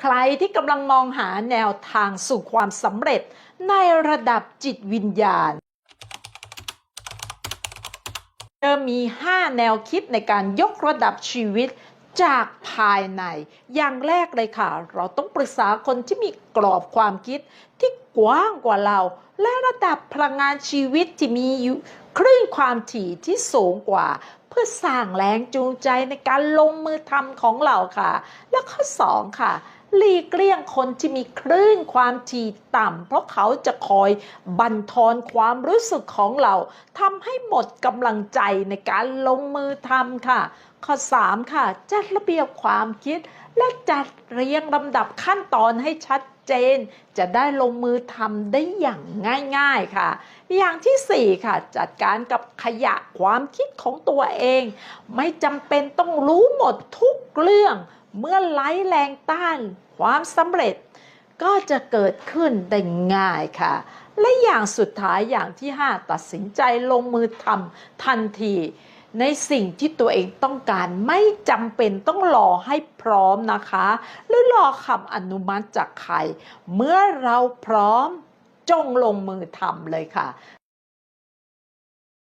ใครที่กำลังมองหาแนวทางสู่ความสำเร็จในระดับจิตวิญญาณเธอมี 5 แนวคิดในการยกระดับชีวิตจากภายใน อย่างแรกเลยค่ะ เราต้องปรึกษาคนที่มีกรอบความคิดที่กว้างกว่าเรา และระดับพลังงานชีวิตที่มีอยู่คลื่นความถี่ที่สูงกว่า เพื่อสร้างแรงจูงใจในการลงมือทำของเราค่ะ และข้อ 2 ค่ะ หลีกเลี่ยงคนที่มีคลื่นความถี่ต่ำ เพราะเขาจะคอยบั่นทอนความรู้สึกของเราทำให้หมดกำลังใจในการลงมือทำค่ะ ข้อ 3 ค่ะ จัดระเบียบความคิด และจัดเรียงลำดับขั้นตอนให้ชัดเจน จะได้ลงมือทำได้อย่างง่ายๆค่ะ อย่างทีสี่4 ค่ะ จัดการกับขยะความคิดของตัวเอง ไม่จำเป็นต้องรู้หมดทุกเรื่อง เมื่อไล่แรงต้านความสำเร็จก็จะเกิดขึ้นได้ง่ายค่ะ และอย่างสุดท้ายอย่างที่ 5 ตัดสินใจลงมือทำทันที ในสิ่งที่ตัวเองต้องการไม่จำเป็นต้องรอให้พร้อมนะคะ หรือรอคำอนุมัติจากใคร เมื่อเราพร้อมจงลงมือทำเลยค่ะ